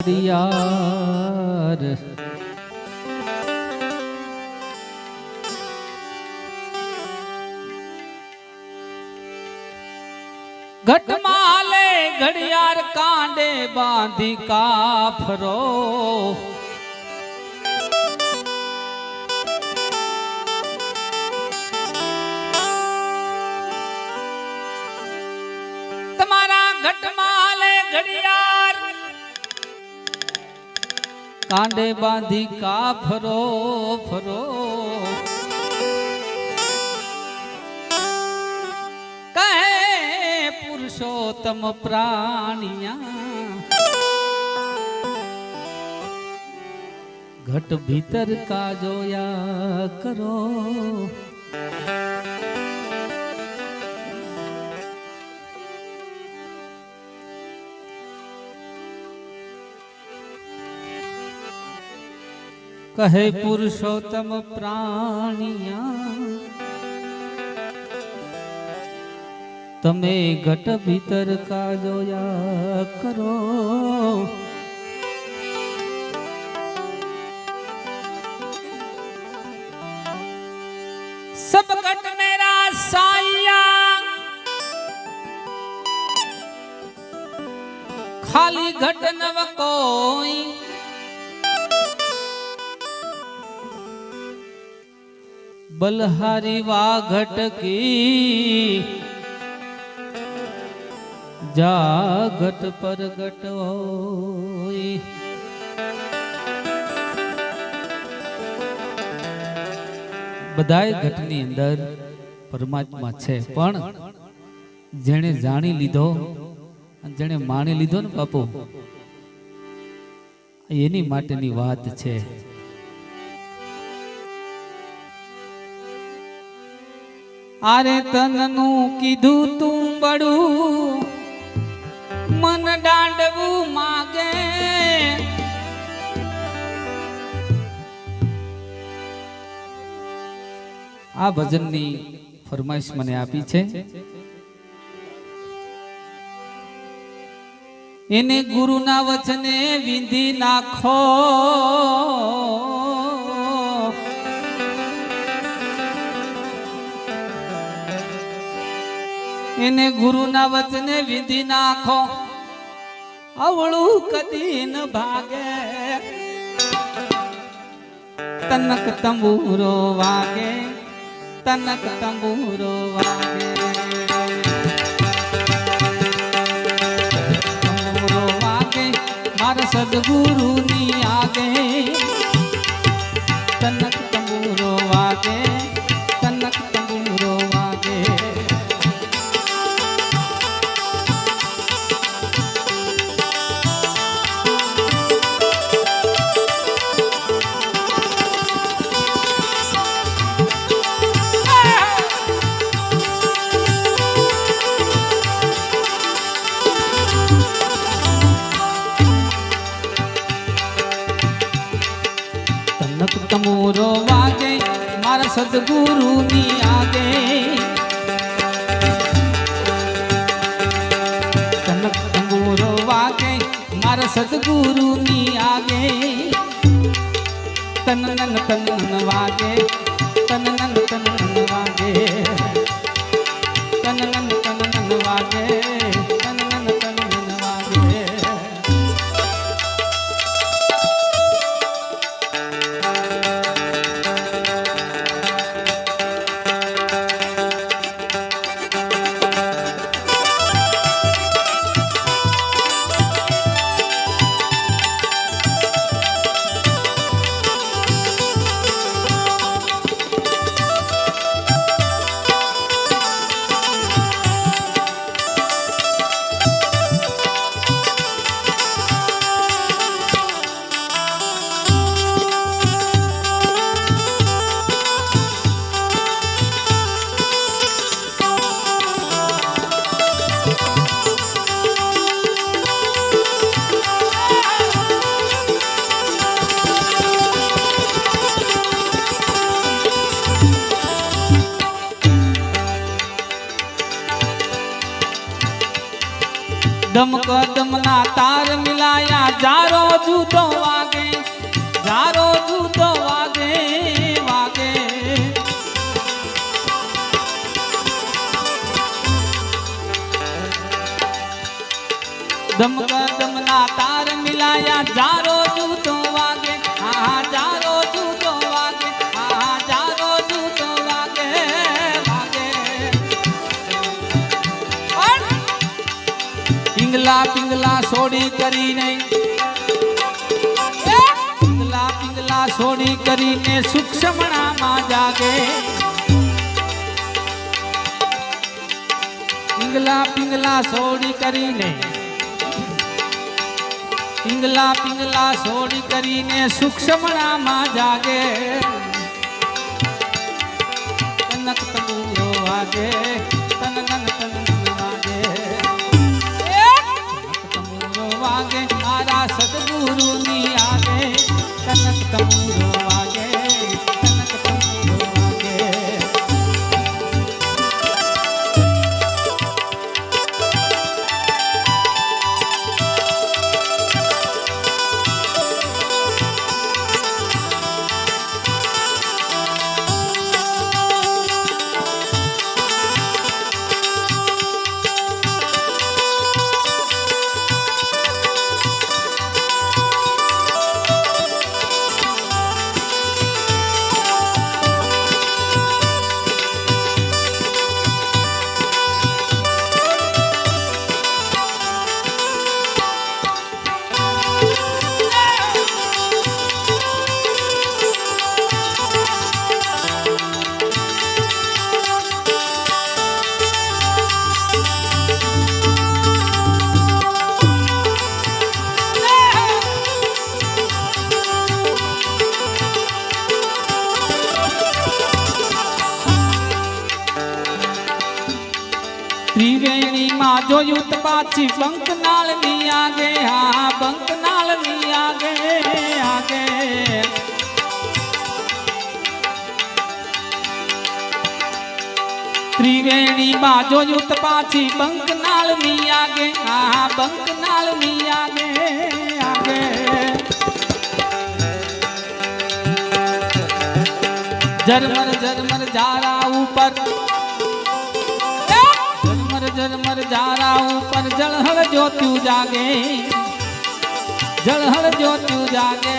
યાર ઘટમાલે ઘડિયાળ કાંડે બાંધી કાફરો કાંડે બાંધી કાફરો ફરો. કહે પુરુષોત્તમ પ્રાણિયા. ઘટ ભીતર કા જોયા કરો. કહે પુરુષોત્તમ પ્રાણિયા, તમે ઘટ ભીતર કા જોયા કરો. સબ ઘટ મેરા સાયા ખાલી ઘટ નવ કોઈ બલહારી વાઘટ કી જાગત પરગટ હોય બધાય ઘટની અંદર પરમાત્મા છે. પણ જેણે જાણી લીધો જેણે માણી લીધો ને બાપુ, એની માટેની વાત છે. આરે તનનું કીધું તું બડું મન દાંડવું માગે. આ ભજનની ફરમાઈશ મને આપી છે. એને ગુરુના વચને વિંધી નાખો. એને ગુરુના વચને વિધિ નાખો. અવળું કદી ન ભાગે. તનક તંબુરો વાગે. તનક તંબુરો વાગે. તંબુરો વાગે. મારા સદગુરુની સદગુરુની આગે કનક તમોરો વાગે મારા સદગુરુની આગે તનનન તનન વાગે તનનન તનન વાગે તનનન તનન વાગે દમ કદમના તાર મિલાયા જારો જુદો વાગે જારો જુદો વાગે વાગે દમ કદમના તાર મિલાયા જારો પિંગલા સોડી કરીને પિંગલા પિંગલા સોડી કરીને સૂક્ષ્મણામાં જાગે. પિંગલા પિંગલા સોડી કરીને પિંગલા પિંગલા સોડી કરીને સૂક્ષ્મણામાં જાગે. પાછી બંકનાળની આગે હા બંકનાળની આગે આગે ત્રિવેણી માં જોયું તો પાછી બંકનાળની આગે હા બંકનાળની આગે આગે ઝરમર ઝરમર ઝારા ઉપર ઝરમર ઝારા ઉપર જળહળ જ્યોત્યુ જાગે જળહળ જ્યોત્યુ જાગે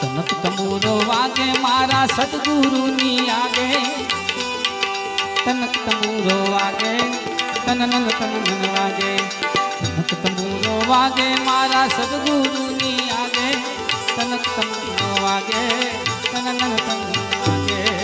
કનક તમુરો વાગે મારા સદગુરુની આગે તનક તમુરો વાગે તનનન તનનન વાગે કનક તમુરો વાગે મારા સદગુરુની આગે તનક તમુરો વાગે તનનન તનનન વાગે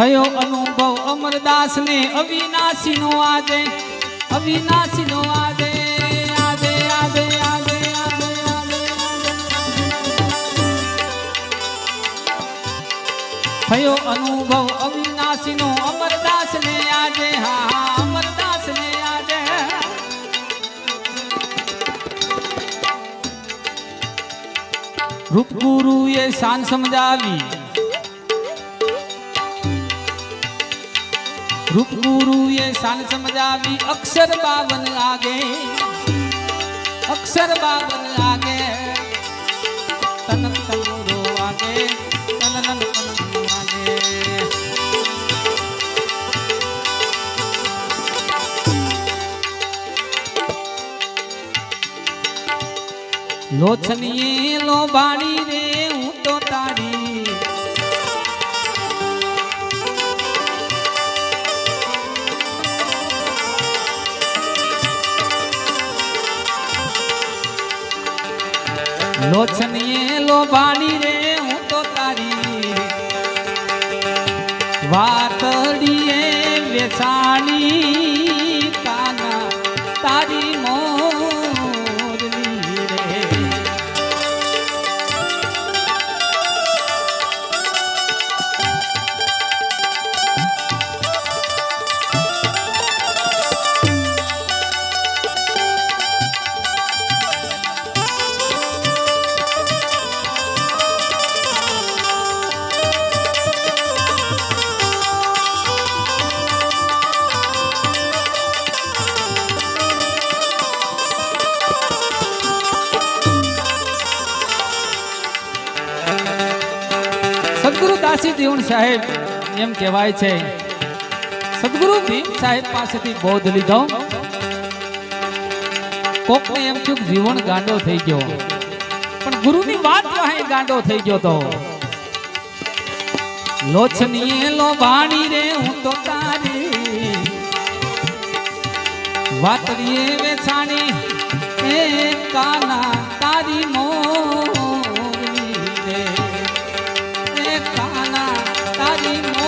થયો અનુભવ અમરદાસ ને અવિનાશી નો આજે અવિનાશી નો આજે આજે આજે આજે થયો અનુભવ અવિનાશી નો અમરદાસ ને આજે હા હા અમરદાસ ને આજે રૂપગુરુ એ શાન સમજાવી रूप गुरु ये शान समझा भी अक्षर बावन लागे अक्षर बावन लागे तन लोचनी लो बाणी रे લોછનીએ લો રે સદગુરુ દાસી સાહેબ એમ કહેવાય છે. સદગુરુ ભીમ સાહેબ પાસેથી બોધ લીધો. કોકને એમ થયું જીવન ગાંડો થઈ ગયો. પણ ગુરુની વાત વાહે ગાંડો થઈ ગયો તો. લોછનીએ લો ભાણી રે હું તો તારી. વાતરીએ વેચાણી, એ કાના તારી Thank you.